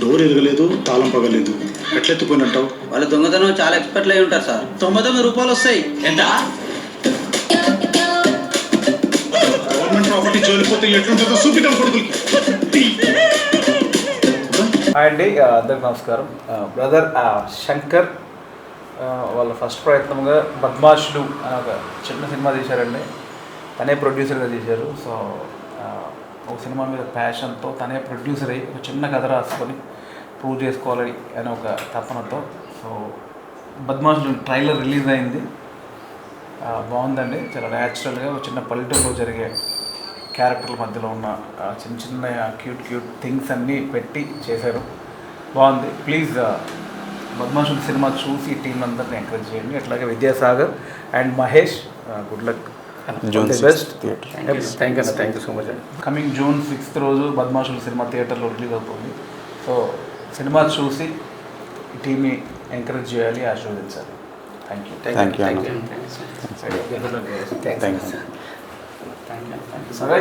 Door ఎదగలేదు తాళం పగలేదు. ఎట్లెత్తుకున్నట్టు వాళ్ళ దొంగతనం చాలా ఎక్స్పర్ట్లు అయి ఉంటారు సార్. తొంభై తొమ్మిది రూపాయలు వస్తాయి. ఎంత? గవర్నమెంట్ ప్రాపర్టీ జోలిపోతే ఎట్లుంటుందో చూపిద్దాం కొడుకులు అండి అందరికి నమస్కారం. బ్రదర్ శంకర్ వాళ్ళ ఫస్ట్ ప్రయత్నంగా బద్మాషులు అని ఒక చిన్న సినిమా తీశారండి. తనే ప్రొడ్యూసర్గా తీశారు. సో ఒక సినిమా మీద ప్యాషన్తో తనే ప్రొడ్యూసర్ అయ్యి ఒక చిన్న కథ రాసుకొని ప్రూవ్ చేసుకోవాలి అనే ఒక తపనతో. సో బద్మాషులు ట్రైలర్ రిలీజ్ అయింది. బాగుందండి. చాలా న్యాచురల్గా ఒక చిన్న పల్లెటూరులో జరిగే క్యారెక్టర్ల మధ్యలో ఉన్న చిన్న చిన్న క్యూట్ క్యూట్ థింగ్స్ అన్నీ పెట్టి చేశారు బాగుంది ప్లీజ్ బద్మాషుల సినిమా చూసి టీం అందరిని ఎంకరేజ్ చేయండి అట్లాగే Vidyasagar and Mahesh good luck best thank you thank you so much అండి కమింగ్ జూన్ సిక్స్త్ రోజు బద్మాషుల సినిమా థియేటర్లో రిలీజ్ అవుతుంది సో సినిమా చూసి ఈ టీమ్ని ఎంకరేజ్ చేయాలి ఆశీర్వదించాలి thank you thank you thank you thank you thank you సరే